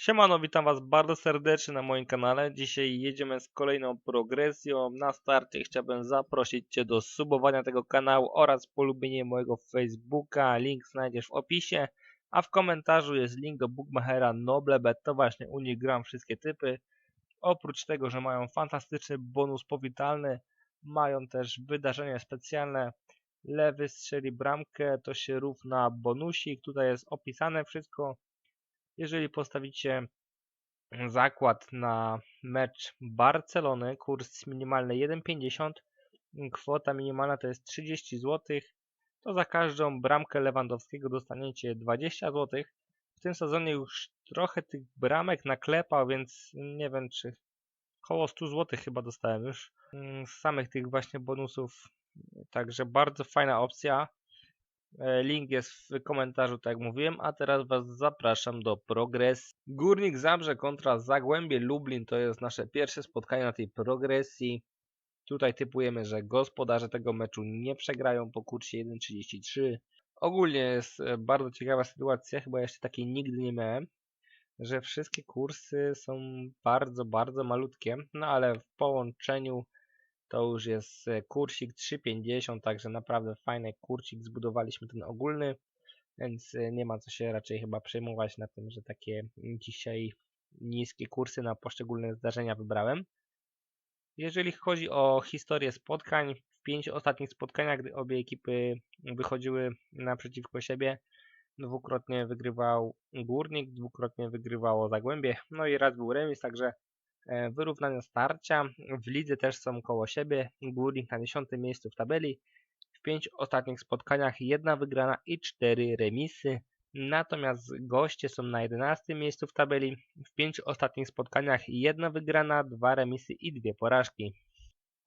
Siemano, witam was bardzo serdecznie na moim kanale. Dzisiaj jedziemy z kolejną progresją. Na starcie chciałbym zaprosić cię do subowania tego kanału oraz polubienia mojego Facebooka. Link znajdziesz w opisie, a w komentarzu jest link do Bookmachera Noblebet. To właśnie u nich gram wszystkie typy. Oprócz tego, że mają fantastyczny bonus powitalny, mają też wydarzenie specjalne. Lewy strzeli bramkę, to się równa bonusik. Tutaj jest opisane wszystko. Jeżeli postawicie zakład na mecz Barcelony, kurs minimalny 1,50, kwota minimalna to jest 30 zł, to za każdą bramkę Lewandowskiego dostaniecie 20 zł. W tym sezonie już trochę tych bramek naklepał, więc nie wiem czy około 100 zł chyba dostałem już mm, z samych tych właśnie bonusów. Także bardzo fajna opcja. E, Link jest w komentarzu, tak jak mówiłem, a teraz Was zapraszam do progresji. Górnik Zabrze kontra Zagłębie Lublin to jest nasze pierwsze spotkanie na tej progresji. Tutaj typujemy, że gospodarze tego meczu nie przegrają po kursie 1.33. Ogólnie jest e, bardzo ciekawa sytuacja, chyba jeszcze takiej nigdy nie miałem, że wszystkie kursy są bardzo, bardzo malutkie, no ale w połączeniu to już jest e, kursik 3,50, także naprawdę fajny kursik. Zbudowaliśmy ten ogólny, więc e, nie ma co się raczej chyba przejmować na tym, że takie dzisiaj niskie kursy na poszczególne zdarzenia wybrałem. Jeżeli chodzi o historię spotkań, w pięciu ostatnich spotkaniach, gdy obie ekipy wychodziły naprzeciwko siebie, dwukrotnie wygrywał Górnik, dwukrotnie wygrywało Zagłębie, no i raz był remis, także wyrównane starcia. W lidze też są koło siebie. Górnik na 10 miejscu w tabeli. W 5 ostatnich spotkaniach jedna wygrana i 4 remisy. Natomiast goście są na 11 miejscu w tabeli. W 5 ostatnich spotkaniach jedna wygrana, dwa remisy i dwie porażki.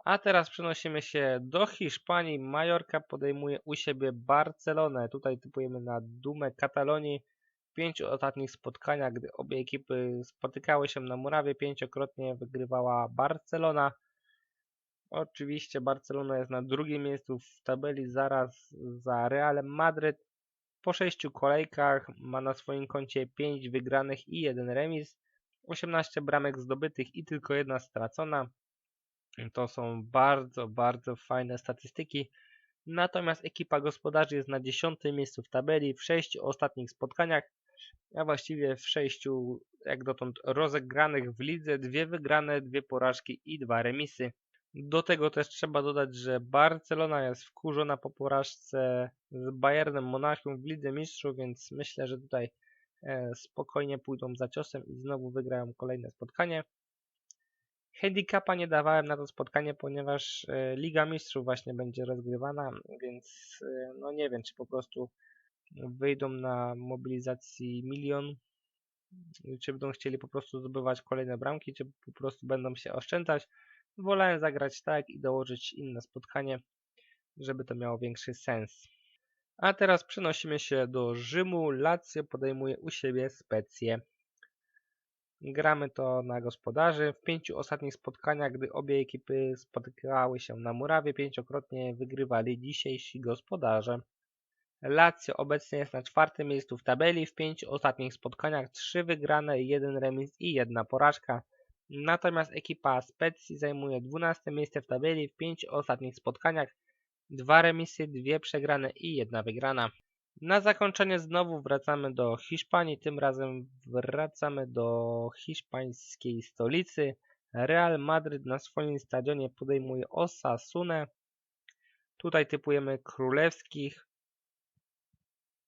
A teraz przenosimy się do Hiszpanii. Majorka podejmuje u siebie Barcelonę. Tutaj typujemy na dumę Katalonii pięciu ostatnich spotkaniach, gdy obie ekipy spotykały się na murawie, pięciokrotnie wygrywała Barcelona. Oczywiście Barcelona jest na drugim miejscu w tabeli zaraz za Realem Madryt. Po sześciu kolejkach ma na swoim koncie 5 wygranych i jeden remis, 18 bramek zdobytych i tylko jedna stracona. To są bardzo, bardzo fajne statystyki. Natomiast ekipa gospodarzy jest na 10 miejscu w tabeli w 6 ostatnich spotkaniach a właściwie w sześciu jak dotąd rozegranych w lidze, dwie wygrane, dwie porażki i dwa remisy. Do tego też trzeba dodać, że Barcelona jest wkurzona po porażce z Bayernem Monachium w Lidze Mistrzów, więc myślę, że tutaj e, spokojnie pójdą za ciosem i znowu wygrają kolejne spotkanie. Handicapa nie dawałem na to spotkanie, ponieważ e, Liga Mistrzów właśnie będzie rozgrywana, więc e, no nie wiem, czy po prostu wyjdą na mobilizacji milion, czy będą chcieli po prostu zdobywać kolejne bramki, czy po prostu będą się oszczędzać. Wolałem zagrać tak i dołożyć inne spotkanie, żeby to miało większy sens. A teraz przenosimy się do Rzymu. Lazio podejmuje u siebie Specję. Gramy to na gospodarzy. W pięciu ostatnich spotkaniach, gdy obie ekipy spotykały się na murawie, pięciokrotnie wygrywali dzisiejsi gospodarze. Lazio obecnie jest na czwartym miejscu w tabeli, w pięciu ostatnich spotkaniach trzy wygrane, jeden remis i jedna porażka. Natomiast ekipa Specji zajmuje 12 miejsce w tabeli, w pięciu ostatnich spotkaniach dwa remisy, dwie przegrane i jedna wygrana. Na zakończenie znowu wracamy do Hiszpanii, tym razem wracamy do hiszpańskiej stolicy. Real Madryt na swoim stadionie podejmuje Osasunę. Tutaj typujemy królewskich,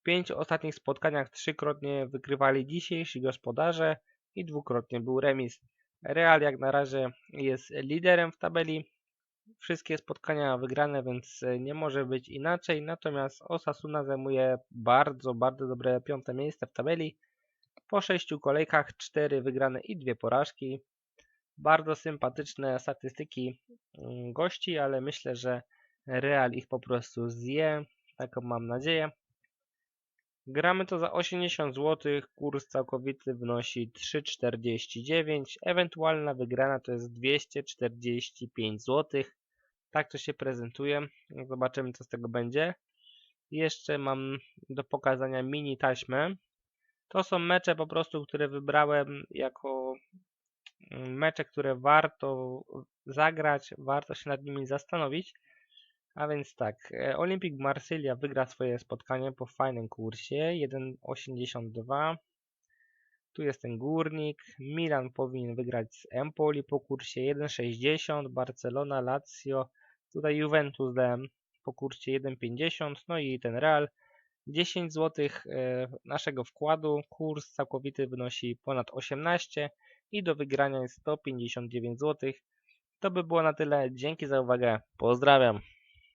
pięciu ostatnich spotkaniach trzykrotnie wygrywali dzisiejsi gospodarze i dwukrotnie był remis. Real jak na razie jest liderem w tabeli. Wszystkie spotkania wygrane, więc nie może być inaczej. Natomiast Osasuna zajmuje bardzo, bardzo dobre piąte miejsce w tabeli. Po sześciu kolejkach cztery wygrane i dwie porażki. Bardzo sympatyczne statystyki mm, gości, ale myślę, że Real ich po prostu zje. Taką mam nadzieję. Gramy to za 80 zł, kurs całkowity wynosi 3,49, ewentualna wygrana to jest 245 zł. Tak to się prezentuje. Zobaczymy co z tego będzie. Jeszcze mam do pokazania mini taśmę. To są mecze po prostu, które wybrałem jako mm, mecze, które warto zagrać, warto się nad nimi zastanowić. A więc tak, e, Olympic Marsylia wygra swoje spotkanie po fajnym kursie 1,82. Tu jest ten górnik. Milan powinien wygrać z Empoli po kursie 1,60. Barcelona, Lazio. Tutaj Juventus dałem po kursie 1,50. No i ten Real 10 zł naszego wkładu. Kurs całkowity wynosi ponad 18 i do wygrania jest 159 zł. To by było na tyle. Dzięki za uwagę. Pozdrawiam.